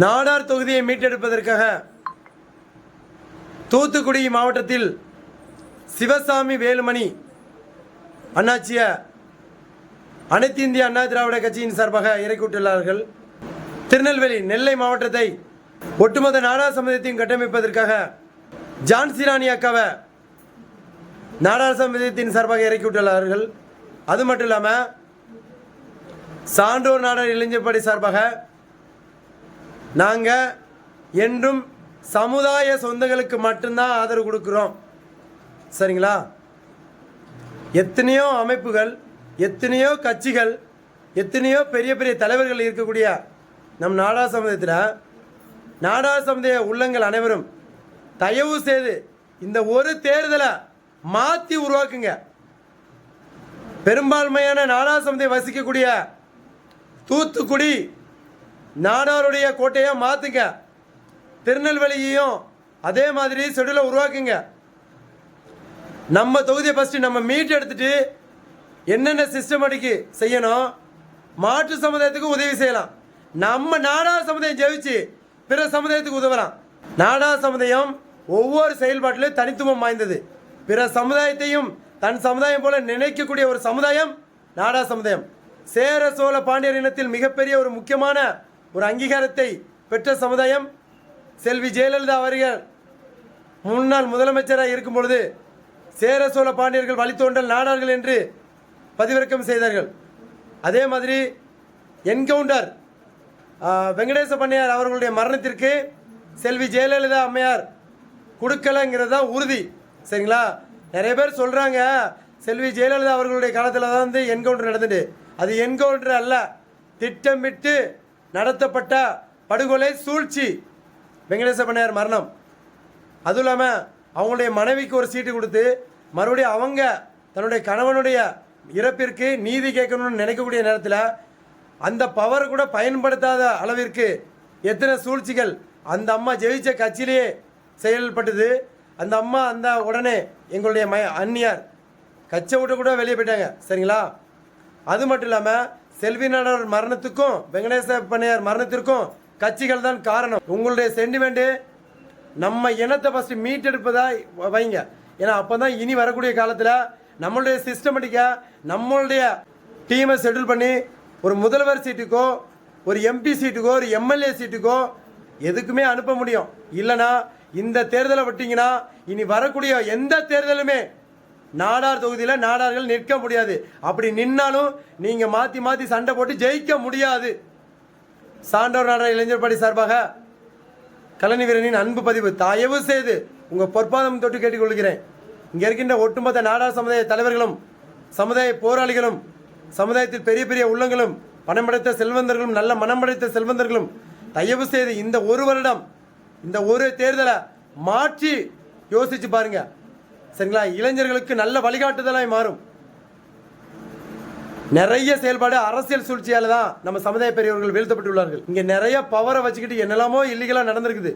நாடார் தொகுதியை மீட்டெடுப்பதற்காக தூத்துக்குடி மாவட்டத்தில் சிவசாமி வேலுமணி அண்ணாச்சிய அனைத்து இந்திய அண்ணா திராவிட கட்சியின் சார்பாக இறக்கிவிட்டுள்ளார்கள் திருநெல்வேலி நெல்லை மாவட்டத்தை ஒட்டுமொத்த நாடார் சமுதாயத்தையும் கட்டமைப்பதற்காக ஜான்சிராணி அக்காவை நாடார் சமுதாயத்தின் சார்பாக இறக்கிவிட்டுள்ளார்கள் அது மட்டும் இல்லாமல் சான்றோர் நாடார் இளைஞர் படை சார்பாக நாங்கள் என்றும் சமுதாய சொந்தங்களுக்கு மட்டும்தான் ஆதரவு கொடுக்குறோம். சரிங்களா? எத்தனையோ அமைப்புகள் எத்தனையோ கட்சிகள் எத்தனையோ பெரிய பெரிய தலைவர்கள் இருக்கக்கூடிய நம் நாடா சமுதாயத்தில் நாடா சமுதாய உள்ளங்கள் அனைவரும் தயவு செய்து இந்த ஒரு தேர்தலை மாற்றி உருவாக்குங்க. பெரும்பான்மையான நாடா சமுதாயம் வசிக்கக்கூடிய தூத்துக்குடி நாடாருடைய கோட்டையை மாற்றுங்க திருநெல்வேலியையும் அதே மாதிரி ஷெடியூலை உருவாக்குங்க. நம்ம தொகுதியை ஃபஸ்ட்டு நம்ம மீட் எடுத்துட்டு என்னென்ன சிஸ்டமேட்டிக்கு செய்யணும் மாற்று சமுதாயத்துக்கு உதவி செய்யலாம். நம்ம நாடார் சமுதாயம் ஜெயிச்சு பிற சமுதாயத்துக்கு உதவலாம். நாடா சமுதாயம் ஒவ்வொரு செயல்பாட்டிலும் தனித்துவம் வாய்ந்தது. பிற சமுதாயத்தையும் தன் சமுதாயம் போல நினைக்கக்கூடிய ஒரு சமுதாயம் நாடா சமுதாயம். சேர சோழ பாண்டியர் இனத்தில் மிகப்பெரிய ஒரு முக்கியமான ஒரு அங்கீகாரத்தை பெற்ற சமுதாயம் செல்வி ஜெயலலிதா அவர்கள் முன்னாள் முதலமைச்சராக இருக்கும் பொழுது சேர சோழ பாண்டியர்கள் வழித்தோன்றல் நாடார்கள் என்று பதிவிறக்கம் செய்தார்கள். அதே மாதிரி என்கவுண்டர் வெங்கடேச பண்ணையார் அவர்களுடைய மரணத்திற்கு செல்வி ஜெயலலிதா அம்மையார் கொடுக்கலைங்கிறது தான் உறுதி. சரிங்களா? நிறைய பேர் சொல்கிறாங்க செல்வி ஜெயலலிதா அவர்களுடைய காலத்தில் தான் வந்து என்கவுண்டர் நடந்துட்டு. அது என்கவுண்டர் அல்ல திட்டமிட்டு நடத்தப்பட்ட படுகொலை சூழ்ச்சி. வெங்கடேச பண்ணையார் மரணம். அதுவும் இல்லாமல் அவங்களுடைய மனைவிக்கு ஒரு சீட்டு கொடுத்து மறுபடியும் அவங்க தன்னுடைய கணவனுடைய இறப்பிற்கு நீதி கேட்கணும்னு நினைக்கக்கூடிய நேரத்தில் அந்த பவர் கூட பயன்படுத்தாத அளவிற்கு எத்தனை சூழ்ச்சிகள் அந்த அம்மா ஜெயிச்ச கட்சியிலேயே செயல்பட்டது. அந்த அம்மா அந்த உடனே எங்களுடைய ம அந்நியார் கச்சை விட்டு கூட வெளியே போயிட்டாங்க. சரிங்களா? அது மட்டும் இல்லாமல் செல்வி நாடார் மரணத்துக்கும் வெங்கடேச பண்ணையார் மரணத்திற்கும் கட்சிகள் தான் காரணம். உங்களுடைய சென்டிமெண்ட்டு நம்ம இனத்தை ஃபஸ்ட்டு மீட்டெடுப்பதா வ- வைங்க. ஏன்னா அப்போ தான் இனி வரக்கூடிய காலத்தில் நம்மளுடைய சிஸ்டமேட்டிக்காக நம்மளுடைய டீமை செட்டில் பண்ணி ஒரு முதல்வர் சீட்டுக்கோ ஒரு எம்பி சீட்டுக்கோ ஒரு எம்எல்ஏ சீட்டுக்கோ எதுக்குமே அனுப்ப முடியும். இல்லைனா இந்த தேர்தலை விட்டிங்கன்னா இனி வரக்கூடிய எந்த தேர்தலுமே நாடார் தொகுதியில் நாடார்கள் நிற்க முடியாது. அப்படி நின்னாலும் நீங்கள் மாற்றி மாற்றி சண்டை போட்டு ஜெயிக்க முடியாது. சான்றோர் நாடார் இளைஞர் படி சார்பாக கலனி வீரனின் அன்பு பதிவு. தயவு செய்து உங்கள் பொற்பாதம் தொட்டு கேட்டுக்கொள்கிறேன். இங்கே இருக்கின்ற ஒட்டுமொத்த நாடார் சமுதாய தலைவர்களும் சமுதாய போராளிகளும் சமுதாயத்தில் பெரிய பெரிய உள்ளங்களும் பணம் படைத்த செல்வந்தர்களும் நல்ல மனம் படைத்த செல்வந்தர்களும் தயவு செய்து இந்த ஒரு வருடம் இந்த ஒரு தேர்தலை மாற்றி யோசிச்சு பாருங்கள் சரிங்களா? இளைஞர்களுக்கு நல்ல வழிகாட்டுதலாய் மாறும். நிறைய செயல்பாடு அரசியல் சூழ்ச்சியால தான் நம்ம சமுதாய பெரியவர்கள் வீழ்த்தப்பட்டுள்ளார்கள். இங்க நிறைய பவரை வச்சுக்கிட்டு என்னெல்லாமோ இல்லீகலா நடந்திருக்குது.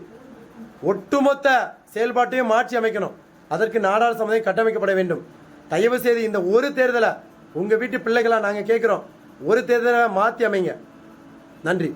ஒட்டுமொத்த செயல்பாட்டையும் மாற்றி அமைக்கணும். அதற்கு நாடாளு சமுதாயம் கட்டமைக்கப்பட வேண்டும். தயவு செய்து இந்த ஒரு தேர்தலை உங்க வீட்டு பிள்ளைகளா நாங்க கேட்கிறோம். ஒரு தேர்தலை மாற்றி அமைங்க. நன்றி.